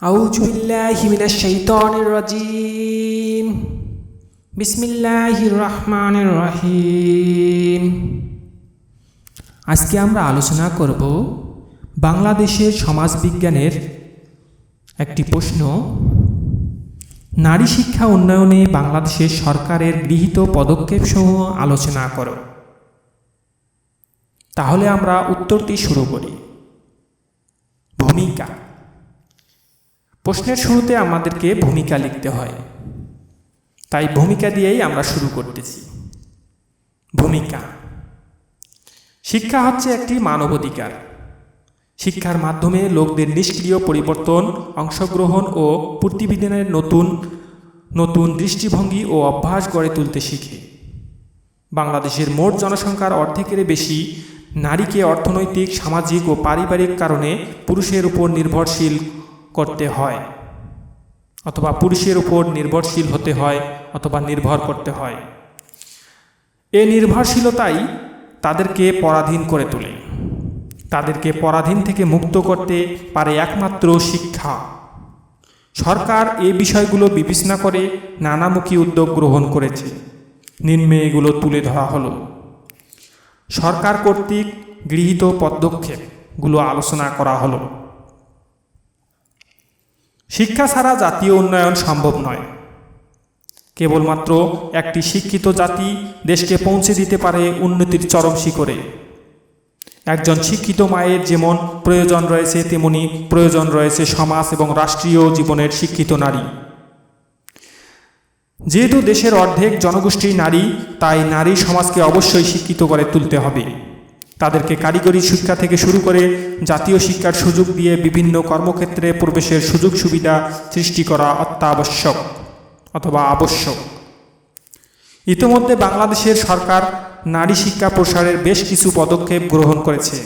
أعوذ بالله من الشيطان الرجيم بسم الله الرحمن الرحيم আজকে আমরা আলোচনা করব বাংলাদেশের সমাজবিজ্ঞানের একটি প্রশ্ন নারী শিক্ষা উন্নয়নে বাংলাদেশের সরকারের গৃহীত পদক্ষেপসমূহ আলোচনা করো তাহলে আমরা উত্তরটি শুরু করি ভূমিকা প্রশ্নের শুরুতে আমাদেরকে ভূমিকা লিখতে হয়। তাই ভূমিকা দিয়েই আমরা শুরু করতেছি। ভূমিকা। শিক্ষা হচ্ছে একটি মানবাধিকার। শিক্ষার মাধ্যমে লোকদের নিষ্ক্রিয় পরিবর্তন, অংশগ্রহণ ও প্রতিবিধানের নতুন নতুন দৃষ্টিভঙ্গি ও অভ্যাস গড়ে তুলতে শিখে। বাংলাদেশের মোট জনসংখ্যার অর্ধেকের বেশি নারীকে অর্থনৈতিক, সামাজিক ও পারিবারিক কারণে পুরুষের উপর নির্ভরশীল করতে হয়, অথবা পুরুষের উপর নির্ভরশীল হতে হয় অথবা নির্ভর করতে হয়। এ নির্ভরশীলতাই তাদেরকে পরাধীন করে তোলে। তাদেরকে পরাধীন থেকে মুক্ত করতে পারে একমাত্র শিক্ষা। সরকার এ বিষয়গুলো বিবেচনা করে নানামুখী উদ্যোগ গ্রহণ করেছে। নিম্নে এগুলো তুলে ধরা হলো। সরকার কর্তৃক গৃহীত পদক্ষেপগুলো আলোচনা করা হলো। শিক্ষা ছাড়া জাতীয় উন্নয়ন সম্ভব নয়। কেবলমাত্র একটি শিক্ষিত জাতি দেশকে পৌঁছে দিতে পারে উন্নতির চরম শিখরে। একজন শিক্ষিত মায়ের যেমন প্রয়োজন রয়েছে, তেমনি প্রয়োজন রয়েছে সমাজ এবং রাষ্ট্রীয় জীবনের শিক্ষিত নারী। যেহেতু দেশের অর্ধেক জনগোষ্ঠী নারী, তাই নারী সমাজকে অবশ্যই শিক্ষিত করে তুলতে হবে। তাদেরকে কারিগরি শিক্ষা থেকে শুরু করে জাতীয় শিক্ষার সুযোগ দিয়ে বিভিন্ন কর্মক্ষেত্রে প্রবেশের সুযোগ সুবিধা সৃষ্টি করা অত্যাবশ্যক অথবা আবশ্যক। ইতিমধ্যে বাংলাদেশের সরকার নারী শিক্ষা প্রসারের বেশ কিছু পদক্ষেপ গ্রহণ করেছে।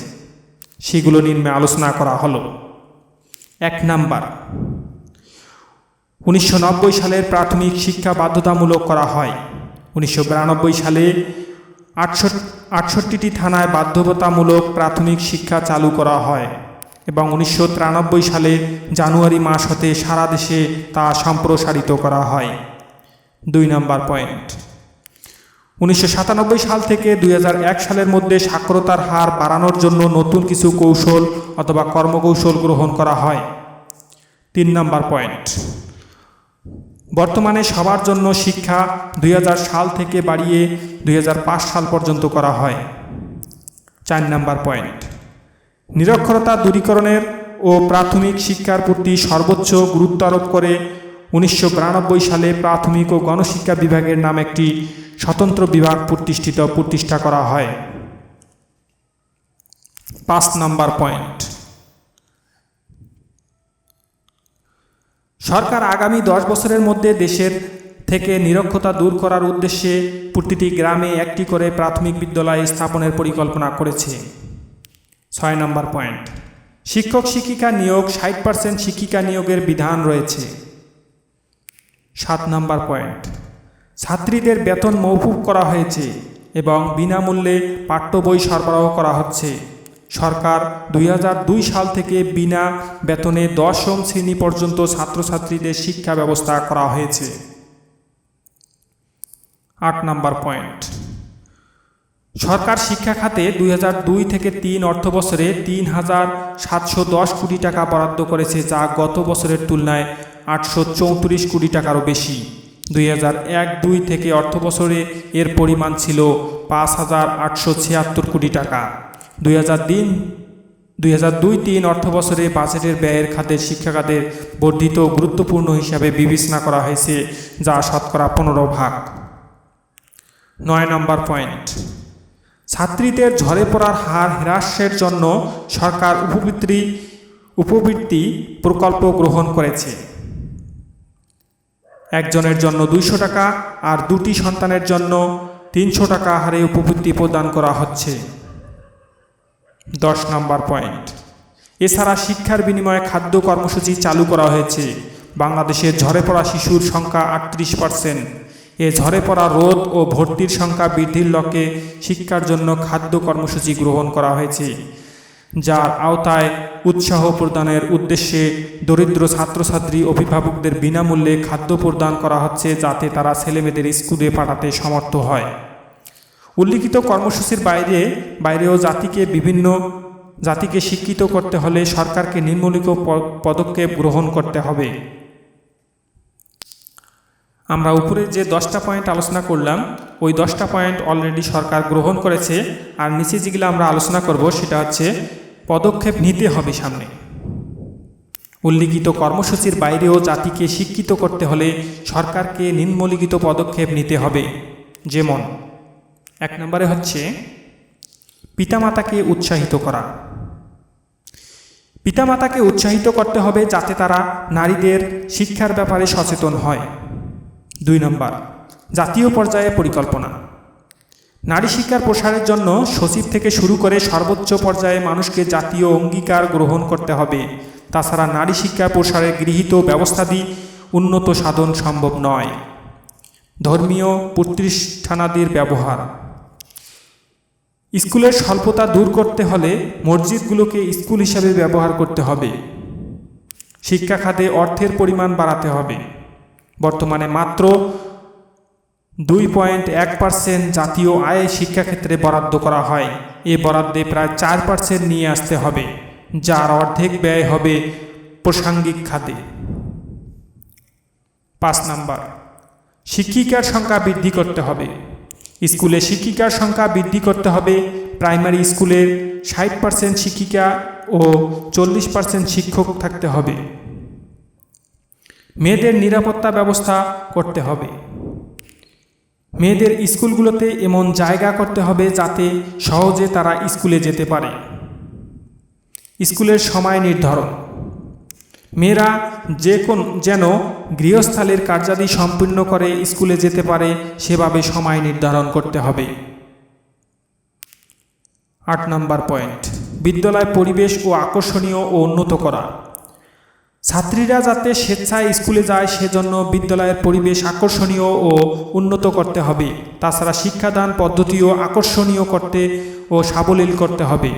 সেগুলো নিম্নে আলোচনা করা হলো। এক নাম্বার, উনিশশো নব্বই সালের প্রাথমিক শিক্ষা বাধ্যতামূলক করা হয়। উনিশশো বিরানব্বই সালে আটষট্টিটি থানায় বাধ্যতামূলক প্রাথমিক শিক্ষা চালু করা হয় এবং উনিশশো তিরানব্বই সালে জানুয়ারি মাস হতে সারা দেশে তা সম্প্রসারিত করা হয়। দুই নম্বর পয়েন্ট। উনিশশো সাতানব্বই সাল থেকে দুই হাজার এক সালের মধ্যে সাক্ষরতার হার বাড়ানোর জন্য নতুন কিছু কৌশল অথবা কর্মকৌশল গ্রহণ করা হয়। তিন নম্বর পয়েন্ট। বর্তমানে সবার জন্য শিক্ষা দুই হাজার সাল থেকে বাড়িয়ে দুই হাজার পাঁচ সাল পর্যন্ত করা হয়। চার নাম্বার পয়েন্ট। নিরক্ষরতা দূরীকরণের ও প্রাথমিক শিক্ষার প্রতি সর্বোচ্চ গুরুত্ব আরোপ করে উনিশশো বিরানব্বই সালে প্রাথমিক ও গণশিক্ষা বিভাগের নাম একটি স্বতন্ত্র বিভাগ প্রতিষ্ঠিত, প্রতিষ্ঠা করা হয়। পাঁচ নাম্বার পয়েন্ট। সরকার আগামী দশ বছরের মধ্যে দেশের থেকে নিরক্ষতা দূর করার উদ্দেশ্যে প্রতিটি গ্রামে একটি করে প্রাথমিক বিদ্যালয় স্থাপনের পরিকল্পনা করেছে। ছয় নম্বর পয়েন্ট। শিক্ষক শিক্ষিকা নিয়োগ ষাট পার্সেন্ট শিক্ষিকা নিয়োগের বিধান রয়েছে। সাত নম্বর পয়েন্ট। ছাত্রীদের বেতন মৌকুব করা হয়েছে এবং বিনামূল্যে পাঠ্য বই সরবরাহ করা হচ্ছে। সরকার দুই হাজার দুই সাল থেকে বিনা বেতনে দশম শ্রেণি পর্যন্ত ছাত্রছাত্রীদের শিক্ষা ব্যবস্থা করা হয়েছে। আট নাম্বার পয়েন্ট। সরকার শিক্ষা খাতে দুই হাজার দুই থেকে তিন অর্থ বছরে তিন হাজার সাতশো দশ কোটি টাকা বরাদ্দ করেছে, যা গত বছরের তুলনায় আটশো চৌত্রিশ কোটি টাকারও বেশি। দুই হাজার এক দুই থেকে অর্থ বছরে এর পরিমাণ ছিল পাঁচ হাজার আটশো ছিয়াত্তর কোটি টাকা। দুই হাজার তিন, দুই হাজার দুই তিন অর্থ বছরে বাজেটের ব্যয়ের খাতে শিক্ষা খাতের বর্ধিত গুরুত্বপূর্ণ হিসাবে বিবেচনা করা হয়েছে, যা শতকরা পনেরো ভাগ। নয় নম্বর পয়েন্ট। ছাত্রীদের ঝরে পড়ার হার হ্রাসের জন্য সরকার উপবৃত্তি উপবৃত্তি প্রকল্প গ্রহণ করেছে। একজনের জন্য দুইশো টাকা আর দুটি সন্তানের জন্য তিনশো টাকা হারে উপবৃত্তি প্রদান করা হচ্ছে। দশ নম্বর পয়েন্ট। এছাড়া শিক্ষার বিনিময়ে খাদ্য কর্মসূচি চালু করা হয়েছে। বাংলাদেশের ঝরে পড়া শিশুর সংখ্যা আটত্রিশ পার্সেন্ট। এ ঝরে পড়া রোধ ও ভর্তির সংখ্যা বৃদ্ধির লক্ষ্যে শিক্ষার জন্য খাদ্য কর্মসূচি গ্রহণ করা হয়েছে। যার আওতায় উৎসাহ প্রদানের উদ্দেশ্যে দরিদ্র ছাত্রছাত্রী অভিভাবকদের বিনামূল্যে খাদ্য প্রদান করা হচ্ছে যাতে তারা ছেলেমেয়েদের স্কুলে পাঠাতে সমর্থ হয়। উল্লিখিত কর্মসূচির বাইরে, বাইরেও জাতিকে বিভিন্ন, জাতিকে শিক্ষিত করতে হলে সরকারকে নিম্নলিখিত পদক্ষেপ গ্রহণ করতে হবে। আমরা উপরে যে দশটা পয়েন্ট আলোচনা করলাম, ওই দশটা পয়েন্ট অলরেডি সরকার গ্রহণ করেছে, আর নিচে যেগুলো আমরা আলোচনা করব সেটা হচ্ছে পদক্ষেপ নিতে হবে সামনে। উল্লিখিত কর্মসূচির বাইরেও জাতিকে শিক্ষিত করতে হলে সরকারকে নিম্নলিখিত পদক্ষেপ নিতে হবে, যেমন এক নম্বরে হচ্ছে পিতামাতাকে উৎসাহিত করা। পিতামাতাকে উৎসাহিত করতে হবে যাতে তারা নারীদের শিক্ষার ব্যাপারে সচেতন হয়। দুই নম্বর, জাতীয় পর্যায়ে পরিকল্পনা। নারী শিক্ষার প্রসারের জন্য সচিব থেকে শুরু করে সর্বোচ্চ পর্যায়ে মানুষকে জাতীয় অঙ্গীকার গ্রহণ করতে হবে। তাছাড়া নারী শিক্ষা প্রসারে গৃহীত ব্যবস্থাদি উন্নত সাধন সম্ভব নয়। ধর্মীয় প্রতিষ্ঠানাদির ব্যবহার। স্কুলের স্বল্পতা দূর করতে হলে মসজিদগুলোকে স্কুল হিসাবে ব্যবহার করতে হবে। শিক্ষা খাতে অর্থের পরিমাণ বাড়াতে হবে। বর্তমানে মাত্র দুই পয়েন্ট এক পার্সেন্ট জাতীয় আয় শিক্ষাক্ষেত্রে বরাদ্দ করা হয়। এ বরাদ্দে প্রায় চার পার্সেন্ট নিয়ে আসতে হবে, যার অর্ধেক ব্যয় হবে প্রাসঙ্গিক খাতে। পাঁচ নাম্বার, শিক্ষিকার সংখ্যা বৃদ্ধি করতে হবে। স্কুলে শিক্ষিকার সংখ্যা বৃদ্ধি করতে হবে। প্রাইমারি স্কুলের ষাট পার্সেন্ট শিক্ষিকা ও চল্লিশ পার্সেন্ট শিক্ষক থাকতে হবে। মেয়েদের নিরাপত্তা ব্যবস্থা করতে হবে। মেয়েদের স্কুলগুলোতে এমন জায়গা করতে হবে যাতে সহজে তারা স্কুলে যেতে পারে। স্কুলের সময় নির্ধারণ। মেয়েরা যে কোন যেন গৃহস্থালের কার্যাদি সম্পূর্ণ করে স্কুলে যেতে পারে, সেভাবে সময় নির্ধারণ করতে হবে। আট নম্বর পয়েন্ট। বিদ্যালয় পরিবেশ ও আকর্ষণীয় ও উন্নত করা। ছাত্রীরা যাতে স্বেচ্ছায় স্কুলে যায়, সেজন্য বিদ্যালয়ের পরিবেশ আকর্ষণীয় ও উন্নত করতে হবে। তাছাড়া শিক্ষাদান পদ্ধতিও আকর্ষণীয় করতে ও সাবলীল করতে হবে।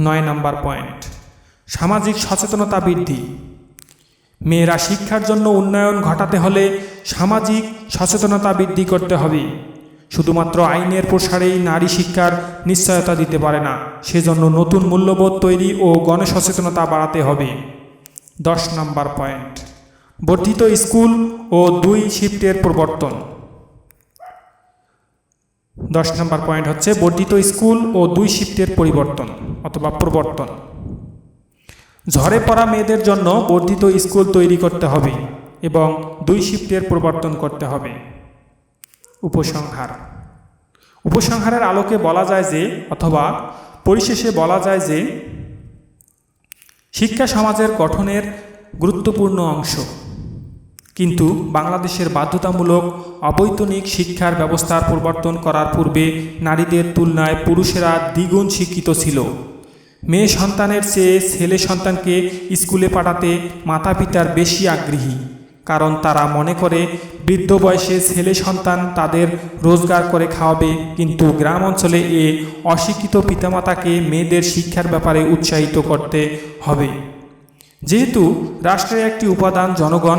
নয় নম্বর পয়েন্ট। সামাজিক সচেতনতা বৃদ্ধি। মেয়েরা শিক্ষার জন্য উন্নয়ন ঘটাতে হলে সামাজিক সচেতনতা বৃদ্ধি করতে হবে। শুধুমাত্র আইনের প্রসারেই নারী শিক্ষার নিশ্চয়তা দিতে পারে না, সেজন্য নতুন মূল্যবোধ তৈরি ও গণসচেতনতা বাড়াতে হবে। দশ নম্বর পয়েন্ট, বর্ধিত স্কুল ও দুই শিফটের প্রবর্তন। দশ নম্বর পয়েন্ট হচ্ছে বর্ধিত স্কুল ও দুই শিফটের পরিবর্তন অথবা প্রবর্তন। ঝরে পড়া মেয়েদের জন্য বর্ধিত স্কুল তৈরি করতে হবে এবং দুই শিফটের প্রবর্তন করতে হবে। উপসংহার। উপসংহারের আলোকে বলা যায় যে অথবা পরিশেষে বলা যায় যে শিক্ষা সমাজের গঠনের গুরুত্বপূর্ণ অংশ। কিন্তু বাংলাদেশের বাধ্যতামূলক অবৈতনিক শিক্ষার ব্যবস্থার প্রবর্তন করার পূর্বে নারীদের তুলনায় পুরুষেরা দ্বিগুণ শিক্ষিত ছিল। মেয়ে সন্তানের চেয়ে ছেলে সন্তানকে স্কুলে পাঠাতে মাতা পিতার বেশি আগ্রহী, কারণ তারা মনে করে বৃদ্ধ বয়সে ছেলে সন্তান তাদের রোজগার করে খাওয়াবে, কিন্তু গ্রাম অঞ্চলে এ অশিক্ষিত পিতামাতাকে মেয়েদের শিক্ষার ব্যাপারে উৎসাহিত করতে হবে। যেহেতু রাষ্ট্রের একটি উপাদান জনগণ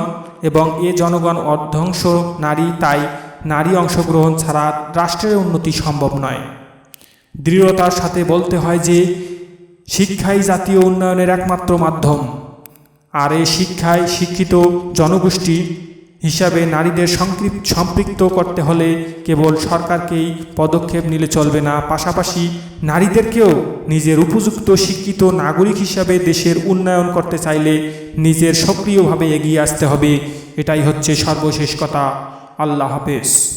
এবং এ জনগণ অর্ধাংশ নারী, তাই নারী অংশগ্রহণ ছাড়া রাষ্ট্রের উন্নতি সম্ভব নয়। দৃঢ়তার সাথে বলতে হয় যে শিক্ষাই জাতীয় উন্নয়নের একমাত্র মাধ্যম। আর এই শিক্ষায় শিক্ষিত জনগোষ্ঠী হিসাবে নারীদের সম্পৃক্ত করতে হলে কেবল সরকারকেই পদক্ষেপ নিলে চলবে না, পাশাপাশি নারীদেরকেও নিজের উপযুক্ত শিক্ষিত নাগরিক হিসাবে দেশের উন্নয়ন করতে চাইলে নিজের সক্রিয়ভাবে এগিয়ে আসতে হবে। এটাই হচ্ছে সর্বশেষ কথা। আল্লাহ হাফেজ।